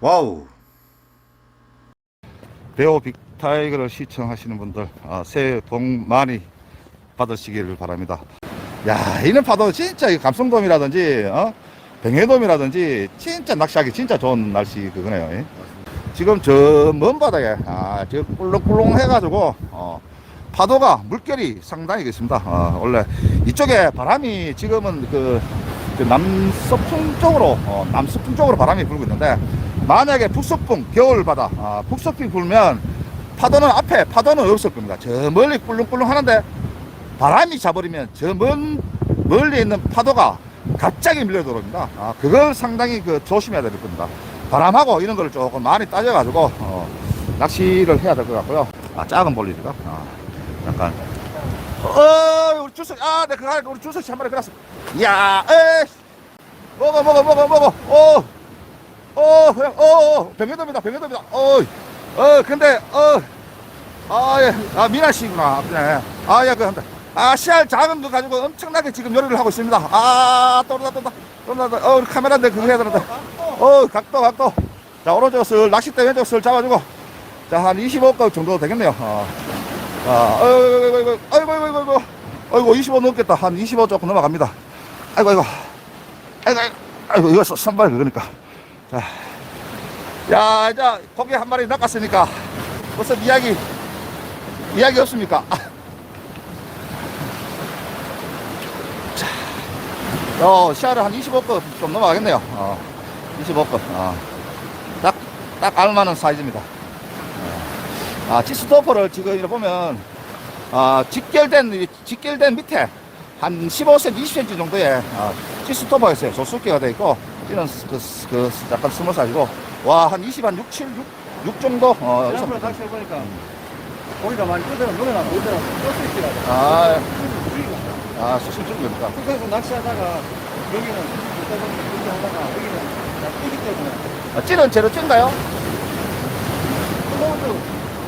와우. 배우 빅타이거를 시청하시는 분들, 아, 새해 복 많이 받으시기를 바랍니다. 야, 이런 파도 진짜 이 감성돔이라든지, 어? 병해돔이라든지, 진짜 낚시하기 진짜 좋은 날씨 그거네요. 예. 지금 저 먼 바다에, 아, 저 꿀렁꿀렁 해가지고, 어, 파도가, 물결이 상당히 있습니다. 어, 원래 이쪽에 바람이 지금은 그, 그 남서풍 쪽으로, 어, 남서풍 쪽으로 바람이 불고 있는데, 만약에 북서풍, 겨울 바다, 아, 북서풍이 불면 파도는 앞에, 파도는 없을 겁니다. 저 멀리 꿀렁꿀렁 하는데, 바람이 잡아버리면 저 먼 멀리 있는 파도가 갑자기 밀려 들어옵니다. 아, 그걸 상당히 그 조심해야 될 겁니다. 바람하고 이런 걸 조금 많이 따져 가지고 어, 낚시를 해야 될 것 같고요. 아, 작은 볼리지가 아, 약간 어, 우리 주석 아, 내 그거 우리 주석 씨한 마리 그랬어. 이야, 에, 먹어, 먹어, 먹어, 먹어. 어, 어, 어, 어, 병해돔이다, 병해돔이다. 어, 어, 근데 어. 아, 예. 아, 미나 씨구나. 그래. 아, 예, 그, 한다. 아, 씨알 작은 거 가지고 엄청나게 지금 요리를 하고 있습니다. 아, 또 온다, 또 온다. 또 온다. 어, 우리 카메라인데 그거 해야 되는데. 어, 각도, 각도. 자, 오른쪽 슬, 낚싯대 왼쪽 슬 잡아주고. 자, 한 25급 정도 되겠네요. 어. 자, 어이구, 어이구, 어이구, 어이구, 어이구, 어이구. 어이구, 25 넘겠다. 한 25 조금 넘어갑니다. 아이고, 아이고. 아이고, 아이고. 이거 선발 그거니까. 자. 야, 이제 고기 한 마리 낚았으니까. 무슨 이야기 이야기 없습니까? 아. 자, 어, 시야를 한 25급 좀 넘어가겠네요. 어, 25급. 어. 딱, 딱 알만한 사이즈입니다. 어. 아, 치스토퍼를 지금 이렇게 보면, 아, 직결된, 직결된 밑에 한 15cm, 20cm 정도의 아, 치스토퍼가 있어요. 조수기가 되어 있고, 이런 그, 그, 약간 스몰 사이즈고, 와, 한 20, 한 6, 7, 6, 6 정도? 어, 지난번에. 낚시 해보니까 고기가 많이 끄더라 노래나 보이더라 떴을 있더라고 아, 아, 수심 중입니까? 북한에서 낚시하다가 여기는 그때 보면 그렇게 하다가 여기는 다 뜨기 때문에 아, 찌는 제로 찐가요?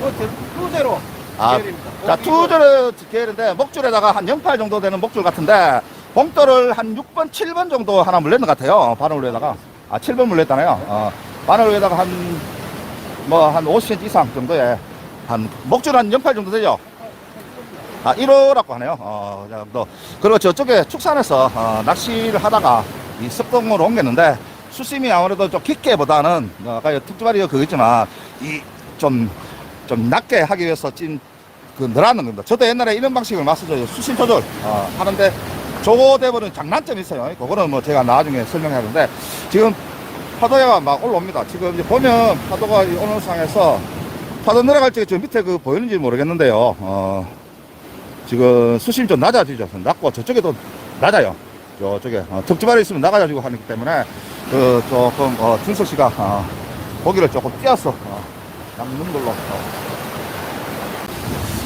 뭐 투제로 아, 자, 투줄 계열인데 목줄에다가 한 0.8 정도 되는 목줄 같은데 봉돌을 한 6번, 7번 정도 하나 물렸는 것 같아요. 바늘 위에다가. 아, 7번 물렸다네요. 어, 바늘 위에다가 한, 뭐, 한 50cm 이상 정도의 한, 목줄 한0.8 정도 되죠? 아, 1호라고 하네요. 어, 자, 또, 그리고 저쪽에 축산에서 어, 낚시를 하다가 이 습동으로 옮겼는데 수심이 아무래도 좀 깊게 보다는 어, 아까 특주발이 그거 있지만 이 좀 좀 낮게 하기 위해서 찐그 늘어나는 겁니다. 저도 옛날에 이런 방식을 맞서죠. 수심 조절 어, 하는데 저거 대부분 장단점이 있어요. 그거는 뭐 제가 나중에 설명해야 하는데 지금 파도가 막 올라옵니다. 지금 이제 보면 파도가 이 오는 상에서 파도 내려갈 때저 밑에 그 보이는지 모르겠는데요. 어, 지금 수심이 좀 낮아지죠. 낮고 저쪽에도 낮아요. 저쪽에 어, 특주발이 있으면 나가지고 하기 때문에 그 조금 어, 준석 씨가 어, 고기를 조금 띄어서 어, 잡는 걸로. 어.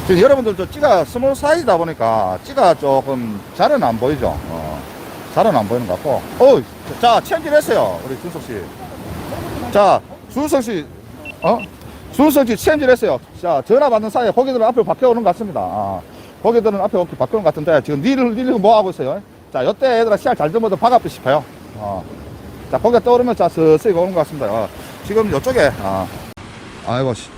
지금 여러분들 저 찌가 스몰 사이즈다 보니까 찌가 조금 잘은 안 보이죠. 어, 잘은 안 보이는 것 같고. 어, 자 체험질 했어요. 우리 준석 씨. 자, 준석 씨, 어? 준석 씨 체험질 했어요. 자, 전화 받는 사이에 고기들은 앞으로 바뀌어오는 것 같습니다. 아, 고기들은 앞에 이렇게 바뀌는 것 같은데 지금 니를, 니를 뭐 하고 있어요? 자, 요때 얘들아 씨알 잘 들어도 박아도 싶어요. 어. 자, 고기가 떠오르면 자, 서서히 오는 것 같습니다. 어. 지금 요쪽에, 아, 아이고, 씨.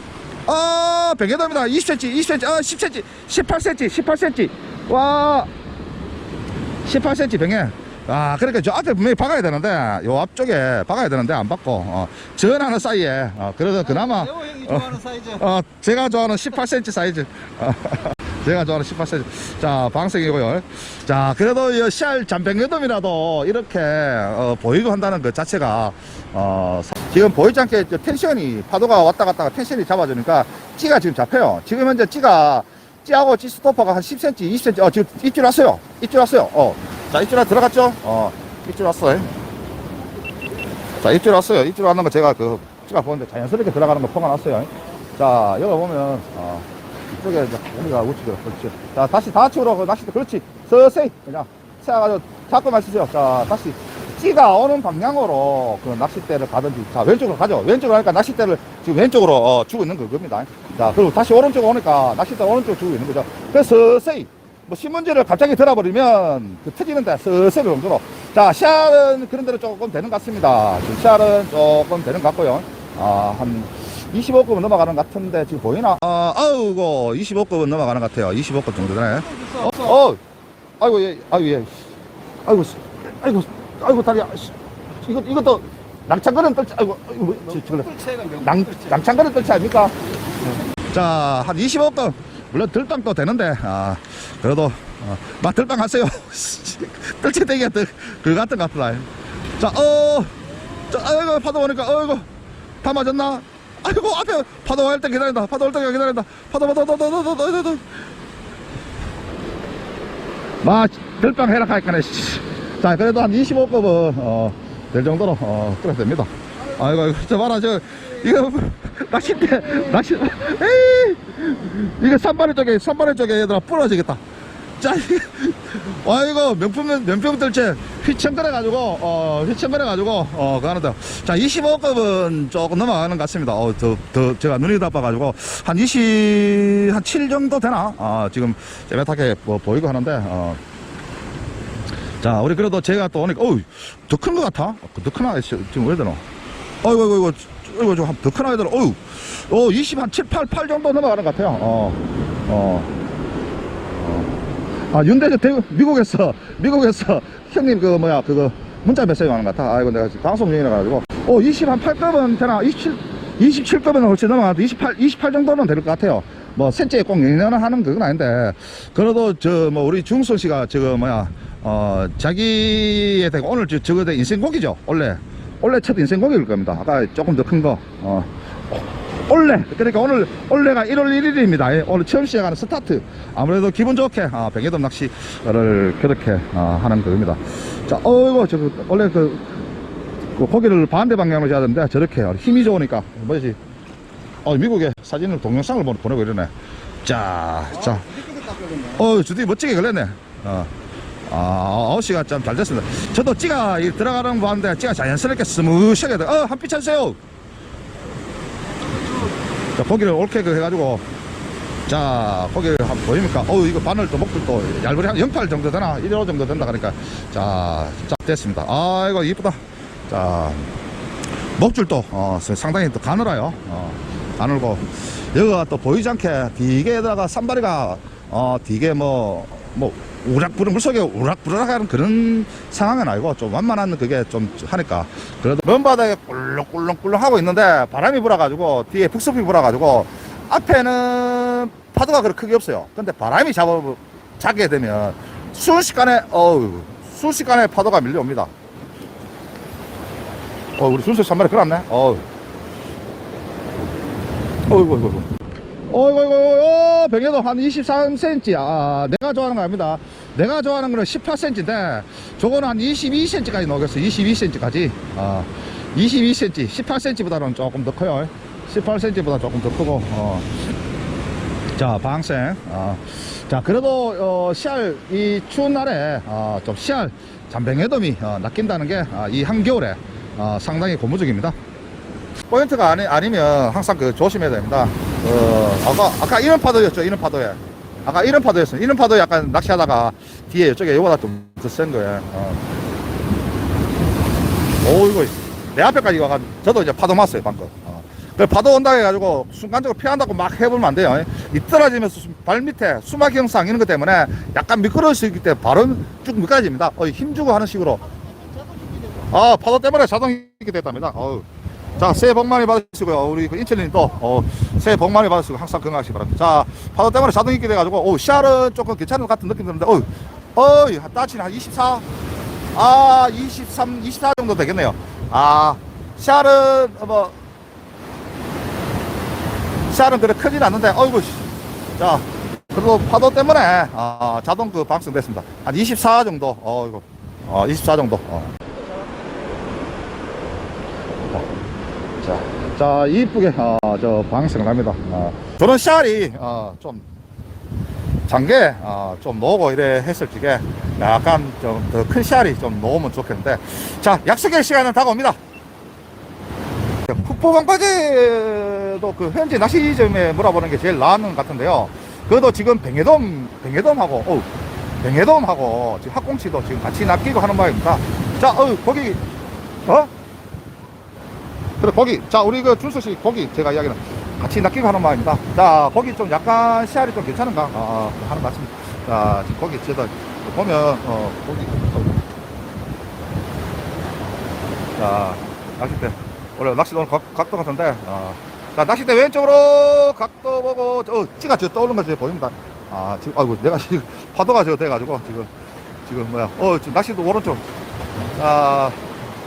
아, 백여돔이다. 20cm, 20cm, 아, 10cm, 18cm, 18cm. 와, 18cm 병에. 아, 그러니까 저 앞에 분명히 박아야 되는데, 요 앞쪽에 박아야 되는데, 안 박고, 어, 전하는 사이에, 어, 그래서 그나마, 좋아하는 사이즈 어, 제가 좋아하는 18cm 사이즈. 어, 제가 좋아하는 18cm. 자, 방생이고요. 자, 그래도 이 씨알 잠병여돔이라도 이렇게 어, 보이고 한다는 것 자체가 어, 사- 지금 보이지 않게 저 텐션이 파도가 왔다 갔다가 텐션이 잡아주니까 찌가 지금 잡혀요. 지금 현재 찌가 찌하고 찌 스토퍼가 한 10cm, 20cm. 어, 지금 입질 왔어요. 입질 왔어요. 어, 자, 입질 들어갔죠? 어, 입질 왔어요. 자, 입질 왔어요. 입질 왔는 거 제가 그 찌가 보는데 자연스럽게 들어가는 거 포가 났어요. 자, 여기 보면, 어, 이쪽에 이제 우리가 우측으로, 그렇지. 자, 다시 다측으로, 그 낚싯대, 그렇지. 서서히, 그냥, 세워가지고, 잡고만 쓰세요. 자, 다시, 찌가 오는 방향으로 그 낚싯대를 가든지, 자, 왼쪽으로 가죠. 왼쪽으로 하니까 낚싯대를 지금 왼쪽으로 어, 주고 있는 그겁니다. 자, 그리고 다시 오른쪽으로 오니까 낚싯대 오른쪽으로 주고 있는 거죠. 그래서 서서히, 뭐 신문지를 갑자기 들어버리면 그 터지는데 서서히 정도로 자 샤은 그런 대로 조금 되는 것 같습니다 지금 샤은 조금 되는 것 같고요 아, 한 25급은 넘어가는 것 같은데 지금 보이나? 아, 아우고 25급은 넘어가는 것 같아요. 25급 정도 되네. 어, 어, 아이고 예, 아이고 예, 아이고, 씨, 아이고, 아이고 다리야. 씨. 이거 이것도 낭창거는 떨지. 아이고, 아이고, 뭐, 저, 몇낭 뜰채. 낭창거는 떨지 아닙니까? 자, 한 25급 물론 들빵도 되는데 아 그래도 어, 막 들빵 하세요. 떨치 대기가 그 같은 것 같다. 자, 어, 자, 아이고 파도 오니까 어이구 다 맞았나? 아이고 앞에 파도 올때 기다린다. 파도 올때 기다린다. 파도 파도 파도 파도 파도 파도 파도. 마 들빵 해라 할까네. 자, 그래도 한 25급은 어, 될 정도로 어, 끌어도 됩니다. 아이고, 아이고, 저 봐라, 저 이거 낚싯대 낚시 에이 이거 산바리 쪽에 산바리 쪽에 얘들아 부러지겠다. 자, 이거, 아이고 명품 명품 들채 휘청거려 가지고 어 휘청거려 가지고 어 가는데 자 25급은 조금 넘어가는 것 같습니다. 어 더 더 제가 눈이 나빠 가지고 한 20, 한 7 정도 되나? 아 지금 재배하게 뭐 보이고 하는데 어. 자, 우리 그래도 제가 또 오니까, 어우, 더 큰 것 같아? 더큰 아이, 지금 왜 되노? 어이구, 어이구, 어이구, 어이구, 좀더 큰 아이들, 어우, 어, 20, 한 7, 8, 8 정도 넘어가는 것 같아요. 어, 어. 어. 아, 윤대저 대구, 미국에서, 미국에서 형님 그, 뭐야, 그거, 문자 메시지 하는 것 같아. 아이고, 내가 지금 방송 중이라 가지고. 어, 20, 한 8급은 되나? 27, 27급은 훨씬 넘어가는데 28, 28 정도는 될 것 같아요. 뭐, 센치에 꼭 연연을 하는 그건 아닌데. 그래도 저, 뭐, 우리 중순 씨가 저거, 뭐야, 어, 자기에 대해 오늘 저, 저거 대 인생곡이죠. 원래. 원래 첫 인생곡일 겁니다. 아까 조금 더 큰 거. 어. 올레 그러니까 오늘 올레가 1월 1일입니다 오늘 처음 시작하는 스타트 아무래도 기분 좋게 아, 백예돔 낚시를 그렇게 아, 하는 겁니다 자 어이구 저 원래 그, 그 고기를 반대 방향으로 해야 되는데 저렇게 힘이 좋으니까 뭐지 어 미국에 사진을 동영상을 보- 보내고 이러네 자자. 어, 주디 멋지게 걸렸네. 어. 아, 아웃시가 참 잘 됐습니다. 저도 찌가 이 들어가는 거 봤는데 찌가 자연스럽게 스무시하게 돼. 어, 한피 차세요. 자, 고기를 옳게 그 해가지고. 자, 고기를 한 보입니까? 어우, 이거 바늘도 목줄도 얇으리 한 연팔 정도 되나? 1호 정도 된다 그러니까. 자, 자, 됐습니다. 아이고, 이쁘다. 자, 목줄도 어, 상당히 또 가늘어요. 어, 가늘고 여기가 또 보이지 않게 뒤에다가 산바리가 어, 뒤에 뭐, 뭐 우락부락 물속에 우락부락하는 그런 상황은 아니고 좀 완만한 그게 좀 하니까 그래도 먼 바닥에 꿀렁꿀렁꿀렁 하고 있는데 바람이 불어가지고 뒤에 북서풍이 불어가지고 앞에는 파도가 그렇게 크게 없어요. 근데 바람이 잡아 자게 되면 순식간에 어우 순식간에 파도가 밀려옵니다. 어, 우리 순수 산말에 끌었네. 어우. 어이구, 어이구, 어이구. 어이구, 어이구, 병에도 한 23cm. 아, 내가 좋아하는 거 아닙니다. 내가 좋아하는 거는 18cm인데, 저거는 한 22cm까지 나오겠어. 22cm까지. 아, 22cm. 18cm보다는 조금 더 커요. 18cm보다 조금 더 크고, 어. 자, 방생. 아, 자, 그래도, 어, 씨알, 이 추운 날에, 어, 좀 씨알, 잠뱅에돔이, 어, 낚인다는 게, 아, 이 한겨울에, 어, 상당히 고무적입니다. 포인트가 아니, 아니면 항상 그 조심해야 됩니다. 어, 아까, 아까 이런 파도였죠, 이런 파도에. 아까 이런 파도였어요. 이런 파도에 약간 낚시하다가 뒤에 이쪽에 요거보다 좀더센 거예요. 어. 오, 이거, 내 앞에까지 와가 저도 이제 파도 맞어요, 방금. 어. 그 파도 온다 해가지고 순간적으로 피한다고 막 해보면 안 돼요. 이 떨어지면서 수- 발 밑에 수막 형상 이런 것 때문에 약간 미끄러울 수 있기 때문에 바로 쭉 미끄러집니다. 어, 힘 주고 하는 식으로. 아, 파도 때문에 자동 있게 됐답니다. 어우. 자, 새해 복 많이 받으시고요. 우리 그 인철님 또, 어, 새해 복 많이 받으시고 항상 건강하시기 바랍니다. 자, 파도 때문에 자동 있게 돼가지고, 어, 씨알은 조금 괜찮은 것 같은 느낌 드는데, 어우, 어이, 따치는 한 24? 아, 23, 24 정도 되겠네요. 아, 씨알은, 어, 뭐, 씨알은 그래 크진 않는데, 어이구, 씨. 자, 그리고 파도 때문에, 아, 자동 그 방송됐습니다. 한 24 정도, 어이구, 어, 24 정도, 어. 자, 자 이쁘게 어, 저 방생을 합니다. 어, 저는 샤리 어, 좀 장게 어, 좀 놓고 이래 했을 적에 약간 좀 더큰 샤리 좀 놓으면 좋겠는데 자 약속의 시간은 다가옵니다. 푸포방파제도 그 현재 낚시점에 물어보는 게 제일 나은 것 같은데요. 그래도 지금 뱅에돔 뱅에돔하고 어 뱅에돔하고 지금 학꽁치도 지금 같이 낚이고 하는 모양입니다. 자, 어 거기 어? 그래 고기 자 우리 그 준수 씨 고기 제가 이야기는 같이 낚이고 하는 말입니다. 자 고기 좀 약간 씨알이 좀 괜찮은가? 어, 하는 말씀. 자 지금 고기 저도 보면 어 고기. 자 낚싯대. 원래 낚시 오늘 각, 각도 같은데 어. 자 낚싯대 왼쪽으로 각도 보고 어 찌가 저 떠오르는 거 지금 보입니다. 아 지금 아이고 내가 지금 파도가 저 돼가지고 지금 지금 뭐야. 어 지금 낚시도 오른쪽. 자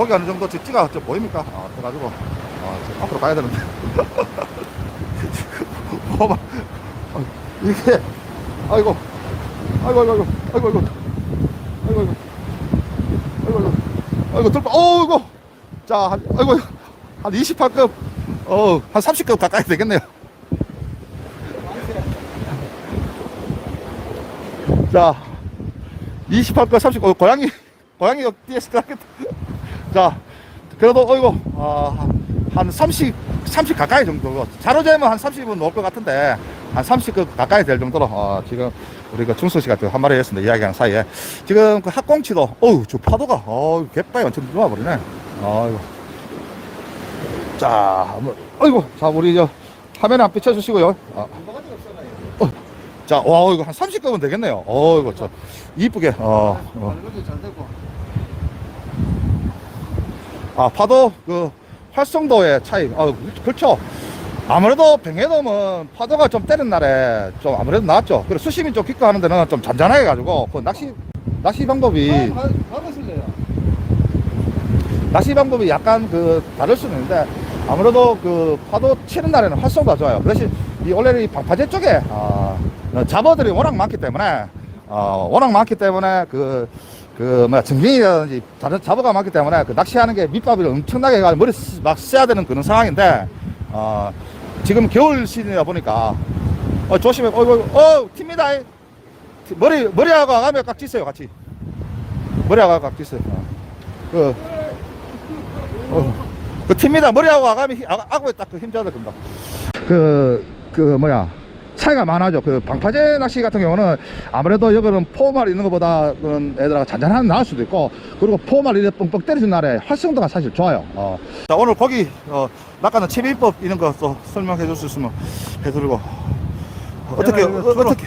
거기 어느 정도 저 찌가 저 보입니까? 아 돼가지고 아 지금 앞으로 가야 되는데. 뭐만 어, 이게 아이고. 아이고 아이고 아이고. 아이고 아이고. 아이고 아이고. 아이고 들빠 어이구. 자 한, 아이고. 한 28급. 어한 30급 가까이 되겠네요. 자 28급 30급 어, 고양이 고양이 뛰었을 것 같겠다 자 그래도 어이구 아, 한 30, 30 가까이 정도 자로 재면 한 30은 넘을 것 같은데 한 30급 가까이 될 정도로 어, 지금 우리 그 중수 씨가 한 마리 했습니다 이야기하는 사이에. 지금 그 학꽁치도 어우 저 파도가 어우 갯바위 완전 들어와 버리네. 어이구. 자 뭐, 어이구 자 우리 저 화면에 한 비춰주시고요. 아, 자, 와, 이거 한 30급은 되겠네요. 어, 이거 저, 이쁘게, 어, 어. 아, 파도, 그, 활성도의 차이, 어, 그렇죠. 아무래도 뱅에돔은 파도가 좀 때린 날에 좀 아무래도 낫죠. 그리고 수심이 좀 깊고 하는 데는 좀 잔잔하게 가지고, 그 낚시, 낚시 방법이, 받으실래요? 낚시 방법이 약간 그, 다를 수는 있는데, 아무래도 그, 파도 치는 날에는 활성도가 좋아요. 그래서 이 원래 이 방파제 쪽에, 아, 잡어들이 워낙 많기 때문에, 어, 워낙 많기 때문에 그, 그, 뭐야, 증빙이라든지 다른 잡어가 많기 때문에 그 낚시하는 게 밑밥을 엄청나게 해가지고 머리 쓰- 막 써야 되는 그런 상황인데, 어, 지금 겨울 시즌이다 보니까, 어, 조심해, 어, 어, 어, 튑니다. 티- 머리, 머리하고 아가미 깍 찢어요, 같이. 머리하고 깍 찢어요. 어. 그, 어, 그 튑니다. 머리하고 아가미, 히- 아, 아구에 딱그 힘줘야 됩니다. 그, 그, 뭐야. 차이가 많아죠. 그 방파제 낚시 같은 경우는 아무래도 여기는 포말 있는 것보다 그런 애들하고 잔잔한 나을 수도 있고 그리고 포말 이렇게 뻥뻥 때려준 날에 활성도가 사실 좋아요. 어. 자 오늘 거기 어, 낚아는 채비법 이런 거또 설명해 줄 수 있으면 해드리고 어떻게 어, 어떻게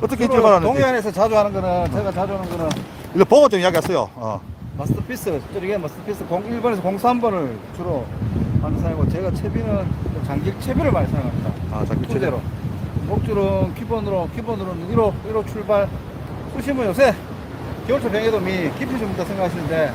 어떻게 들어가는지 동해안에서 자주 하는 거는 제가 자주 하는 거는 이거 보고 좀 이야기했어요. 어. 마스터피스 저게 마스터피스 01번에서 03번을 주로 하는 사람이고 제가 채비는 장길 채비를 많이 사용합니다. 아, 장길 채비. 투제로 목줄은 기본으로 기본으로는 1호 1호 출발 수심은 요새 겨울철 병해돔이 깊이 좀 있다 생각하시는데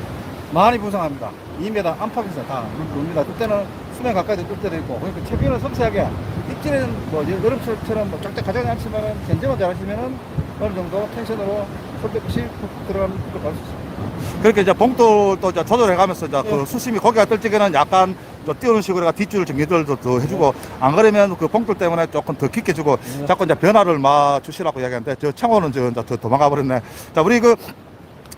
많이 부상합니다. 2m 안팎에서 다 눕니다. 그때는 수면 가까이 뜰 때도 있고 그러니까 채비는 섬세하게 입질은 뭐 여름철처럼 뭐 쫙쫙 가져가지 않지만은 견제만 잘하시면은 어느 정도 텐션으로 없이 푹푹 들어가는 걸 볼 수 있습니다. 그렇게 이제 봉돌도 이제 조절해가면서 이제 그 예. 수심이 거기가 뜰 적에는 약간 또 띄우는 식으로 해가 뒷줄을 정리들도 더 해주고 안 그러면 그 봉돌 때문에 조금 더 깊게 주고 예. 자꾸 이제 변화를 막 주시라고 이야기하는데 저 창호는 저 이제 더 도망가 버렸네. 자 우리 그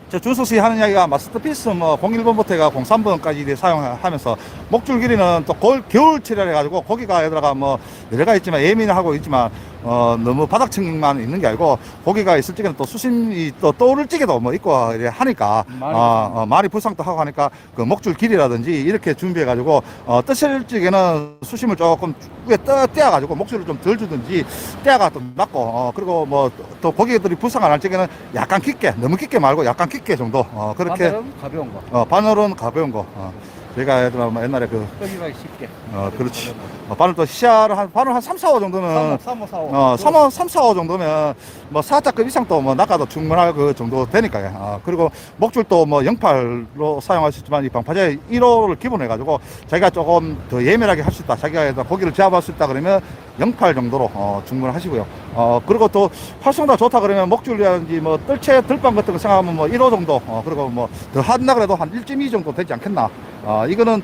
저 준수 씨 하는 이야기가 마스터피스 뭐 01번부터 해가 03번까지 사용하면서 목줄 길이는 또 겨울, 겨울철이라 해가지고 거기가 얘들아가 뭐 가지 있지만 예민하고 있지만 어 너무 바닥층만 있는 게 아니고 거기가 있을 적에는 또 수심이 또 떠오를 적에도 뭐 있고 이래 하니까 많이 어, 어, 많이 불상도 하고 하니까 그 목줄 길이라든지 이렇게 준비해가지고 어, 뜨실 적에는 수심을 조금 위에 떠, 떼어가지고 목줄을 좀 덜 주든지 떼어가 좀 낮고 어, 그리고 뭐 또 고기들이 불상 안할 적에는 약간 깊게 너무 깊게 말고 약간 깊게 정도. 어, 그렇게 반대로 가벼운 거. 어, 바늘은 가벼운 거. 어. 제가 뭐 옛날에 그 떠기가기 쉽게 어, 그렇지. 어, 바늘 또 시야를 한 바늘 한 3, 4, 5 정도는 3호 3호 4호 어, 3, 5, 3, 4, 5 정도면 뭐 4자급 이상 또뭐 낚아도 충분할 그 정도 되니까요. 어, 그리고 목줄도 뭐 08로 사용할 수 있지만 이 방파제 1호를 기본으로 해가지고 자기가 조금 더 예민하게 할 수 있다. 자기가 고기를 제압할 수 있다 그러면 08 정도로 어, 충분하시고요. 어, 그리고 또 활성도가 좋다 그러면 목줄이라든지 뭐 뜰채 들방 같은 거 생각하면 뭐 1호 정도 어, 그리고 뭐 더 한다 그래도 한 1.2 정도 되지 않겠나. 어, 이거는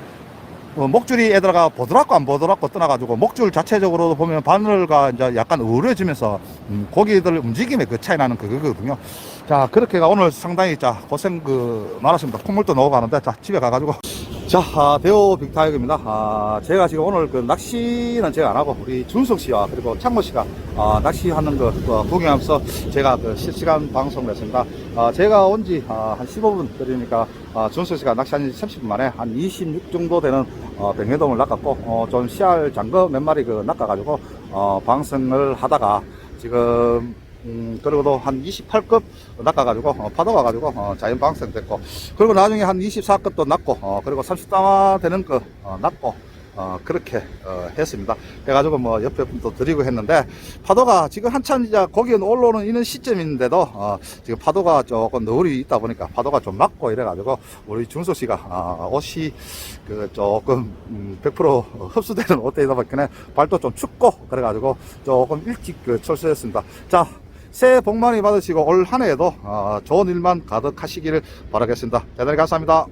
어, 목줄이 애들아가 보드랍고 안 보드랍고 떠나가지고 목줄 자체적으로 보면 바늘과 이제 약간 우려지면서 음, 고기들 움직임에 그 차이 나는 그거거든요. 자 그렇게가 오늘 상당히 자 고생 그 많았습니다. 콧물도 하는데 자 집에 가가지고 자, 아, 대호 빅타이거입니다. 아, 제가 지금 오늘 그 낚시는 제가 안 하고 우리 준석 씨와 그리고 창모 씨가 아, 낚시하는 거 어, 구경하면서 제가 그 실시간 방송을 했습니다. 아, 제가 온 지한 15분 그러니까 아, 준석 씨가 낚시한 지 30분 만에 한 26 정도 되는 어, 백매돔을 낚았고 어, 좀 씨알 장거 몇 마리 그 낚아가지고 어, 방송을 하다가 지금 음, 그리고도 한 28급 낚아가지고, 어, 파도 와가지고, 어, 자연 방생 됐고, 그리고 나중에 한 24급도 낚고, 어, 그리고 30단 되는 거, 어, 낚고, 어, 그렇게, 어, 했습니다. 해가지고 뭐 옆에 분도 드리고 했는데, 파도가 지금 한참 이제 거기에 올라오는 있는 시점인데도, 어, 지금 파도가 조금 너울이 있다 보니까 파도가 좀 맞고 이래가지고, 우리 준소 씨가, 아, 옷이 그 조금, 음, 100% 흡수되는 옷이다 보니까 발도 좀 춥고, 그래가지고 조금 일찍 그 철수했습니다. 자, 새해 복 많이 받으시고 올 한 해에도 어, 좋은 일만 가득하시기를 바라겠습니다. 대단히 감사합니다.